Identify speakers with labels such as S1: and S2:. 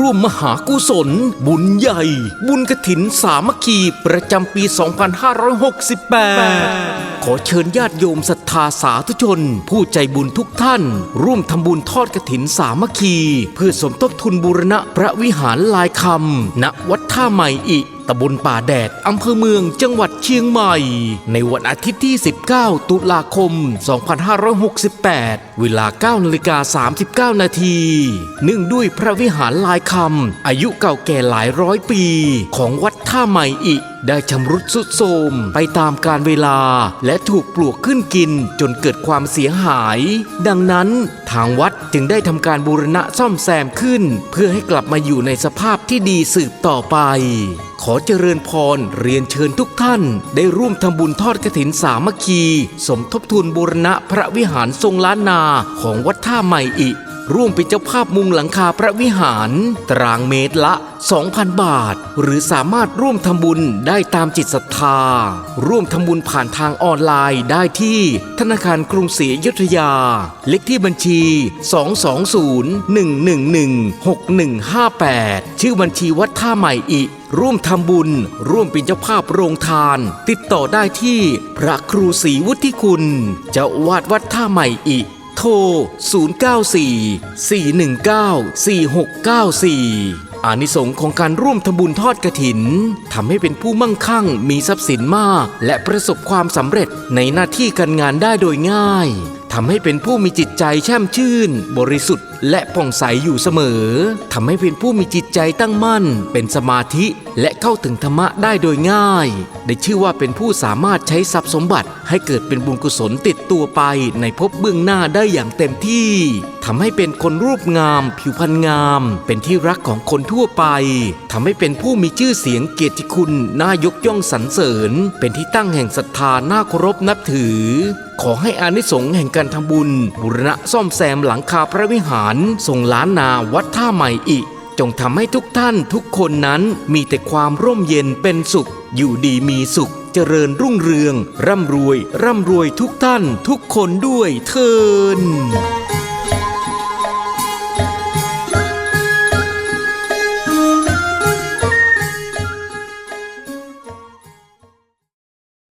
S1: ร่วมหากุศล บุญใหญ่ บุญกระถินสามัคคี ประจำปี 2568 ขอเชิญญาติโยมศรัทธาสาธุชน ผู้ใจบุญทุกท่าน ร่วมทำบุญทอดกระถินสามัคคี เพื่อสมทบทุนบูรณะพระวิหารลายคำณวัดท่าใหม่อิตำบลป่าแดด อำเภอเมืองจังหวัดเชียงใหม่ ในวันอาทิตย์ที่ 19 ตุลาคม 2568 เวลา9นาฬิกา39 นาทีเนื่องด้วยพระวิหารลายคำอายุเก่าแก่หลายร้อยปี ของวัดท่าใหม่อิได้ชำรุดสุดโทรมไปตามกาลเวลา และถูกปลวกขึ้นกินจนเกิดความเสียหาย ดังนั้นทางวัดจึงได้ทำการบูรณะซ่อมแซมขึ้น เพื่อให้กลับมาอยู่ในสภาพที่ดีสืบต่อไป ขอเจริญพรเรียนเชิญทุกท่าน ได้ร่วมทำบุญทอดกฐินสามัคคี สมทบทุนบูรณะพระวิหารทรงล้านนาของวัดท่าใหม่อิ ร่วมเป็นเจ้าภาพมุงหลังคาพระวิหาร ตารางเมตรละ 2,000 บาท หรือสามารถร่วมทำบุญได้ตามจิตศรัทธา ร่วมทำบุญผ่านทางออนไลน์ได้ที่ ธนาคารกรุงศรีอยุธยา เลขที่บัญชี 220-111-6158 ชื่อบัญชีวัดท่าใหม่อิร่วมทำบุญ ร่วมเป็นเจ้าภาพโรงทาน ติดต่อได้ที่พระครูศรีวุฒิคุณ เจ้าอาวาดวัดท่าใหม่อิ โทร 094-419-4694 อานิสงค์ของการร่วมทำบุญทอดกระถินทำให้เป็นผู้มั่งคั่งมีทรัพย์สินมาก และประสบความสำเร็จในหน้าที่การงานได้โดยง่ายทำให้เป็นผู้มีจิตใจแช่มชื่น บริสุทธิ์ และผ่องใสอยู่เสมอทำให้เป็นผู้มีจิตใจตั้งมั่น เป็นสมาธิและเข้าถึงธรรมะได้โดยง่าย ได้ชื่อว่าเป็นผู้สามารถใช้ทรัพย์สมบัติ ให้เกิดเป็นบุญกุศลติดตัวไปในภพเบื้องหน้าได้อย่างเต็มที่ทำให้เป็นคนรูปงาม ผิวพรรณงาม เป็นที่รักของคนทั่วไปทำให้เป็นผู้มีชื่อเสียงเกียรติคุณน่ายกย่องสรรเสริญ เป็นที่ตั้งแห่งศรัทธาน่าเคารพนับถือ ขอให้อานิสงส์แห่งการทำบุญ บุรณะซ่อมแซมหลังคาพระวิหารทรงล้านนาวัดท่าใหม่อีก จงทำให้ทุกท่านทุกคนนั้นมีแต่ความร่มเย็นเป็นสุข อยู่ดีมีสุข เจริญรุ่งเรือง ร่ำรวย ร่ำรวยทุกท่านทุกคนด้วยเทิน